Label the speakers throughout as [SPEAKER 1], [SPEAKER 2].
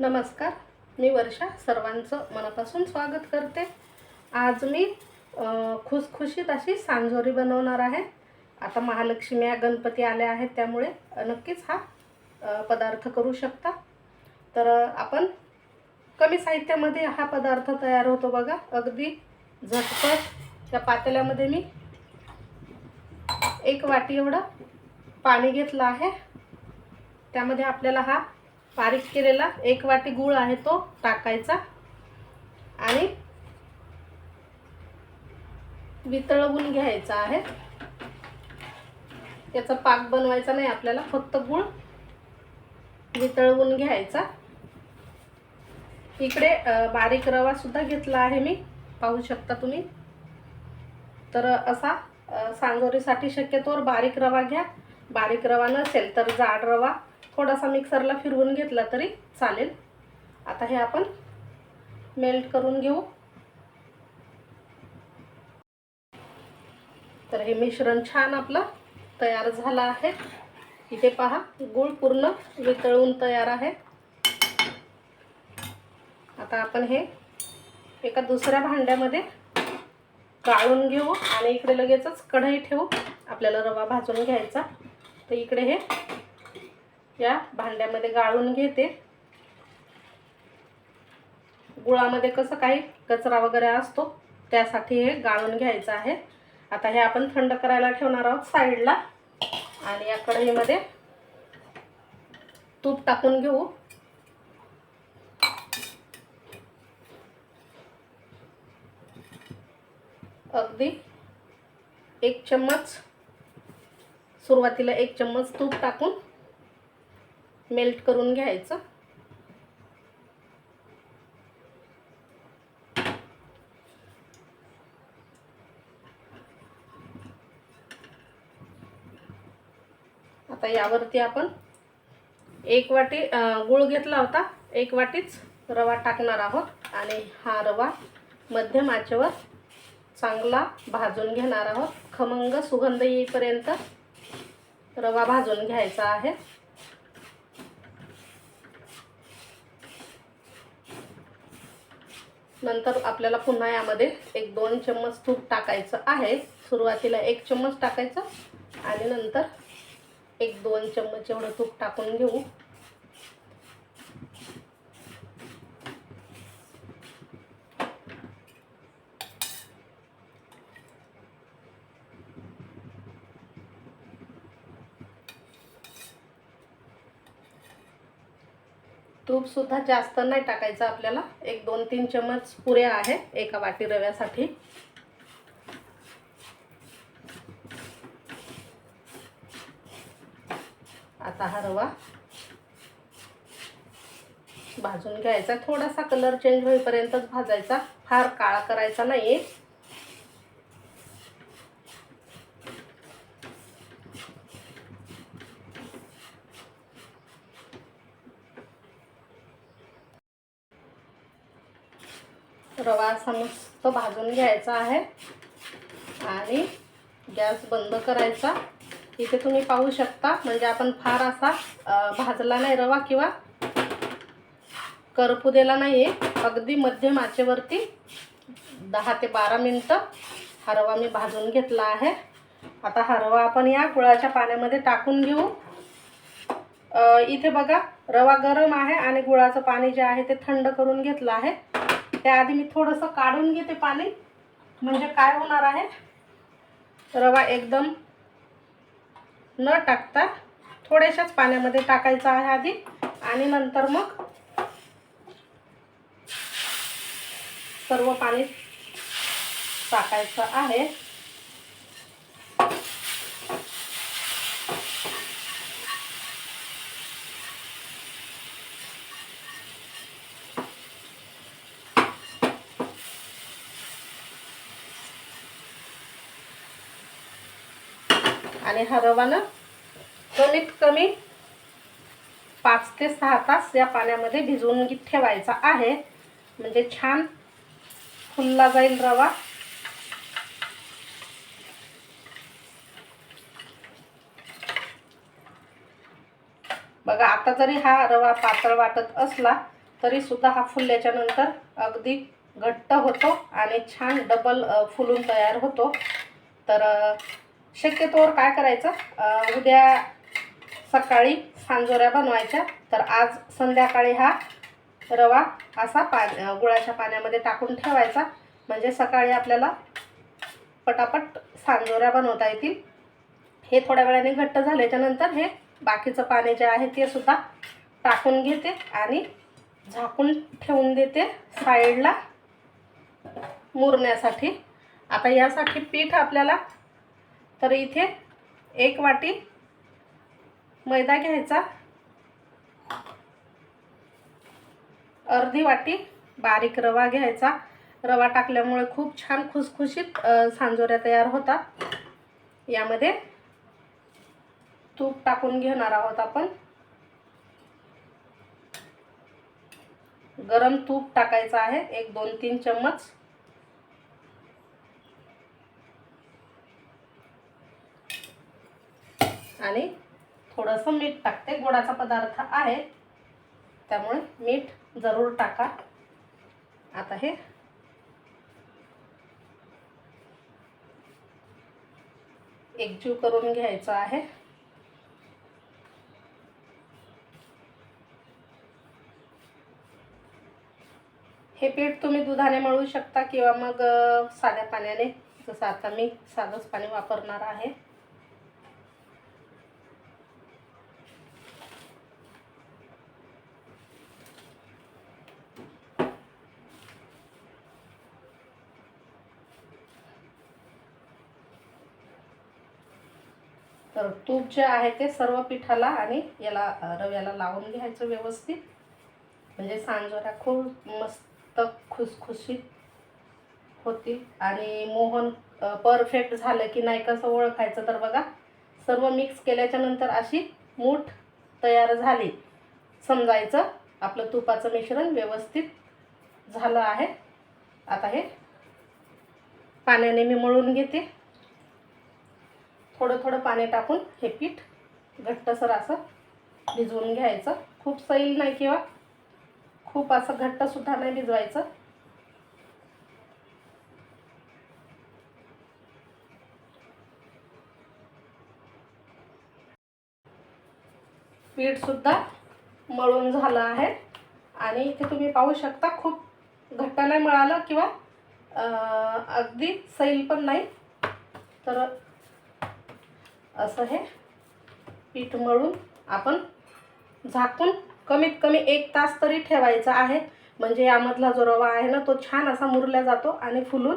[SPEAKER 1] नमस्कार मी वर्षा सर्वांचं मनापासून स्वागत करते. आज मी खुसखुशीत अशी सांजोरी बनवणार आहे. आता महालक्ष्मी या गणपती आल्या आहेत त्यामुळे नक्कीच हा पदार्थ करू शकता. तर आपण कमी साहित्यामध्ये हा पदार्थ तयार होतो बघा. अगदी झटपट त्या पातेल्यामध्ये मी एक वाटी एवढं पाणी घेतलं आहे. त्यामध्ये आपल्याला हा बारीक केलेला एक वाटी गूळ आहे तो टाकायचा. आणि वितळवून घ्यायचा आहे. त्याचा पाक बनवायचा नाही आपल्याला फक्त गूळ वितळवून घ्यायचा. इकडे बारीक रवा सुद्धा घेतला आहे मी पाहू शकता तुम्ही. तर असा सांगोरीसाठी सांजोरीसाठी शक्यतोवर बारीक रवा घ्या. बारीक रवा नसेल तर जाड रवा. थोडासा मिक्सरला फिरवून घेतला तरी चालेल. आता हे आपण मेल्ट करून घेऊ. तर हे मिश्रण छान आपलं तयार झालं आहे. इथे पहा गूळ पूर्ण वितळून तयार आहे. आता आपण हे एका दुसऱ्या भांड्यामध्ये गाळून घेऊ आणि इकडे लगेचच कढई ठेवू. आपल्याला रवा भाजून घ्यायचा. तर इकडे हे या भांड्यामध्ये गाळून घेते. गुळामध्ये कसं काही कचरा वगैरे असतो त्यासाठी हे गाळून घ्यायचं आहे. आता हे आपण थंड करायला ठेवणार आहोत साईडला. आणि या कढईमध्ये तूप टाकून घेऊ. अगदी एक चम्मच सुरुवातीला एक चम्मच तूप टाकून मेल्ट करून घ्यायचं. आता यावरती आपण एक वाटी गुळ गूळ घेतला होता. एक वाटीच रवा टाकणार आहोत. आणि हा रवा मध्यम आचेवर चांगला भाजून घेणार आहोत. खमंग सुगंध येईपर्यंत रवा भाजून घ्यायचा आहे. नंतर आपल्याला पुन्हा यामध्ये एक दोन चम्मच तूप टाकायचं आहे. सुरुवातीला एक चम्मच टाकायचं आणि नंतर एक दोन चम्मच एवढं तूप टाकून घेऊ. तूपसुद्धा जास्त नाही टाकायचं आपल्याला. एक दोन तीन चम्मच पुऱ्या आहे एका वाटी रव्यासाठी. आता हा रवा भाजून घ्यायचा. थोडासा कलर चेंज होईपर्यंतच भाजायचा. फार काळा करायचा नाही रवा असा मस्त भाजून घ्यायचा आहे. आणि गॅस बंद करायचा. इथे तुम्ही पाहू शकता म्हणजे आपण फार असा भाजला नाही रवा किंवा करपू दिला नाही आहे अगदी मध्यम आचेवरती दहा ते बारा मिनटं हा रवा मी भाजून घेतला आहे. आता हा रवा आपण या गुळाच्या पाण्यामध्ये टाकून घेऊ. इथे बघा रवा गरम आहे आणि गुळाचं पाणी जे आहे ते थंड करून घेतलं आहे. त्याआधी मी थोडंसं काढून घेते पाणी. म्हणजे काय होणार आहे? रवा एकदम न टाकता थोड्याशाच पाण्यामध्ये टाकायचा आहे आधी. आणि नंतर मग सर्व पाणी टाकायचं आहे. आणि हा रवा ना कमीत कमी पाच ते सहा तास या पाण्यामध्ये भिजवून ठेवायचा आहे. म्हणजे छान फुलला जाईल रवा. बघा आता जरी हा रवा पातळ वाटत असला तरीसुद्धा हा फुलल्याच्या नंतर अगदी घट्ट होतो आणि छान डबल फुलून तयार होतो. तर शक्यतोवर काय करायचं? उद्या सकाळी सांजोऱ्या बनवायच्या. तर आज संध्याकाळी हा रवा असा पा गुळाच्या पाण्यामध्ये टाकून ठेवायचा. म्हणजे सकाळी आपल्याला पटापट सांजोऱ्या बनवता येतील. हे थोड्या वेळाने घट्ट झाल्याच्यानंतर हे बाकीचं पाणी जे आहे ते सुद्धा टाकून घेते आणि झाकून ठेवून देते साईडला मुरण्यासाठी. आता यासाठी पीठ आपल्याला तर इथे एक वाटी मैदा घ्यायचा. अर्धी वाटी बारीक रवा घ्यायचा. रवा टाकल्यामुळे खूप छान खुसखुशीत सांजोऱ्या तयार होतात. यामध्ये तूप टाकून घेणार आहोत आपण. गरम तूप टाकायचं आहे. एक दोन तीन चम्मच. आणि थोडंसं मीठ टाकते. गोडाचा पदार्थ आहे. त्यामुळे मीठ जरूर टाका. आता हे एकजीव करून घ्यायचं आहे. हे पीठ तुम्ही दुधाने मळू शकता किंवा मग साध्या पाण्याने. जसं आता मी साधंच पाणी वापरणार आहे. तर तूप जे आहे ते सर्व पिठाला आणि याला रव्याला लावून घ्यायचं व्यवस्थित. म्हणजे सांजोऱ्या खूप मस्त खुसखुशीत होती. आणि मोहन परफेक्ट झालं की नाही कसं ओळखायचं तर बघा. सर्व मिक्स केल्याच्यानंतर अशी मूठ तयार झाली. समजायचं आपलं तुपाचं मिश्रण व्यवस्थित झालं आहे. आता हे पाण्याने मी मळून घेते. थोडं थोडं पाणी टाकून हे पीठ घट्टसर असं भिजवून घ्यायचं. खूप सैल नाही किंवा खूप असं घट्टसुद्धा नाही भिजवायचं. पीठसुद्धा मळून झालं आहे. आणि इथे तुम्ही पाहू शकता खूप घट्ट नाही मळालं किंवा अगदी सैल पण नाही. तर असं हे पीठ मळून आपण झाकून कमीत कमी एक तास तरी ठेवायचा आहे. म्हणजे यामधला जो रवा आहे ना तो छान असा मुरला जातो आणि फुलून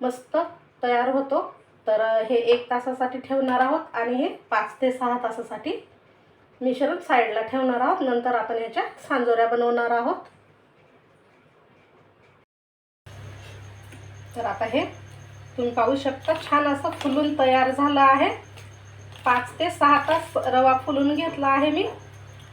[SPEAKER 1] मस्त तयार होतो. तर हे एक तासासाठी ठेवणार आहोत आणि हे पाच ते सहा तासासाठी मिश्रण साईडला ठेवणार आहोत. नंतर आपण याच्या सांजोऱ्या बनवणार आहोत. तर आता हे तुम्ही पाहू शकता छान असं फुलून तयार झालं आहे. पाच ते सहा तास रवा फुलून घेतला आहे मी.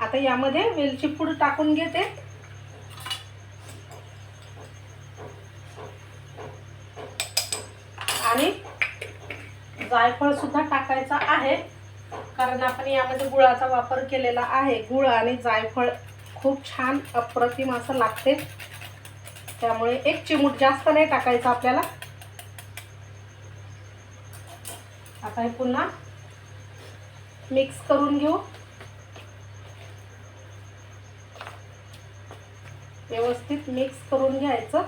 [SPEAKER 1] आता यामध्ये वेलची पूड टाकून घेते. आणि जायफळ सुद्धा टाकायचा आहे. कारण आपण यामध्ये गुळाचा वापर केलेला आहे. गुळ आणि जायफळ खूप छान अप्रतिम असं लागते. त्यामुळे एक चिमूट जास्त नाही टाकायचं आपल्याला. आता हे पुन्हा मिक्स करून घेऊ. व्यवस्थित मिक्स करून घ्यायचं.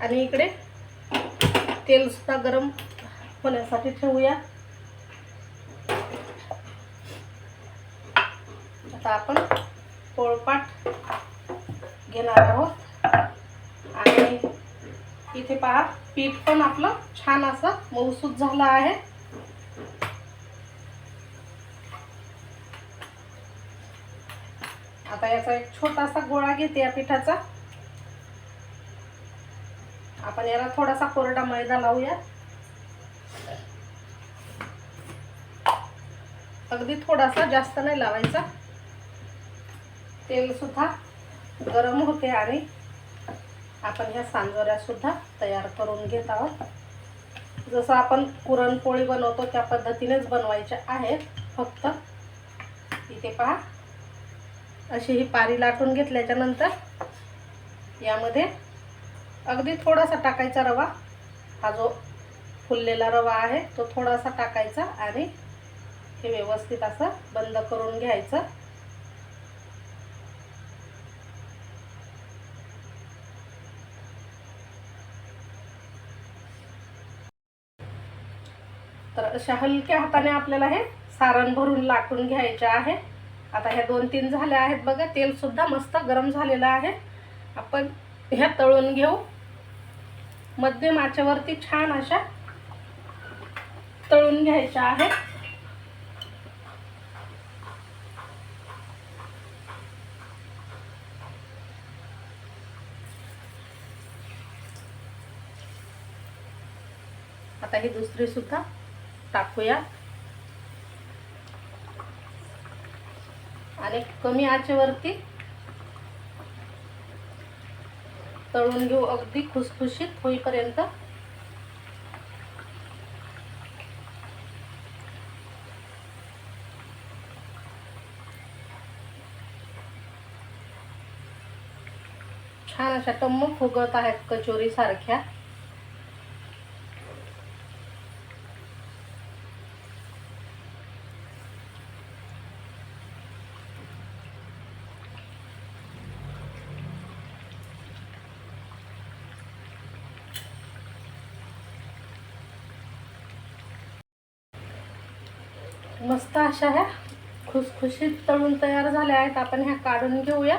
[SPEAKER 1] आणि इकडे तेल सुद्धा गरम होण्यासाठी ठेवूया. आता आपण पोळपाट घेणार आहोत. इथे पहा पीठ पण आपलं छान असं मऊसूत झालं आहे. आता याचा एक छोटासा गोळा घेते या पिठाचा. आपण याला थोडासा कोरडा मैदा लावूया. अगदी थोडासा जास्त नाही लावायचा. तेल सुद्धा गरम होते आणि आपण ह्या सांजोऱ्यासुद्धा तयार करून घेत आहोत. जसं आपण पुरणपोळी बनवतो त्या पद्धतीनेच बनवायच्या आहेत फक्त इथे पहा. अशी ही पारी लाटून घेतल्याच्यानंतर यामध्ये अगदी थोडासा टाकायचा रवा. हा जो फुललेला रवा आहे तो थोडासा टाकायचा आणि हे व्यवस्थित असं बंद करून घ्यायचं. तर अशा हलक्या हाताने आपल्याला हे सारण भरून लाटून घ्यायचे आहे. आता ह्या दोन तीन झाल्या आहेत बघा तेलसुद्धा मस्त गरम झालेलं आहे. आपण ह्या तळून घेऊ. मध्यम आचेवरती छान अशा तळून घ्यायच्या आहेत. आता ही दुसरी सुद्धा टाकूया. आणि कमी आचेवरती तळून घेऊ अगदी खुसखुशीत होईपर्यंत. छान अशा टम्म फुगत आहेत कचोरी सारख्या मस्त अशा ह्या खुसखुशीत तळून तयार झाल्या आहेत. आपण ह्या काढून घेऊया.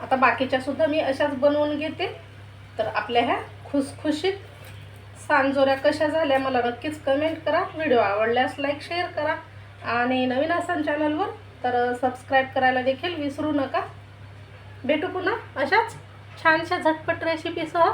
[SPEAKER 1] आता बाकीच्या सुद्धा मी अशाच बनवून घेते. तर आपल्या ह्या खुसखुशीत सांजोऱ्या कशा झाल्या मला नक्कीच कमेंट करा. व्हिडिओ आवडल्यास लाईक शेअर करा. आणि नवीन असाल चॅनलवर तर सबस्क्राईब करायला देखील विसरू नका. भेटू पुन्हा अशाच छानशा झटपट रेसिपीसह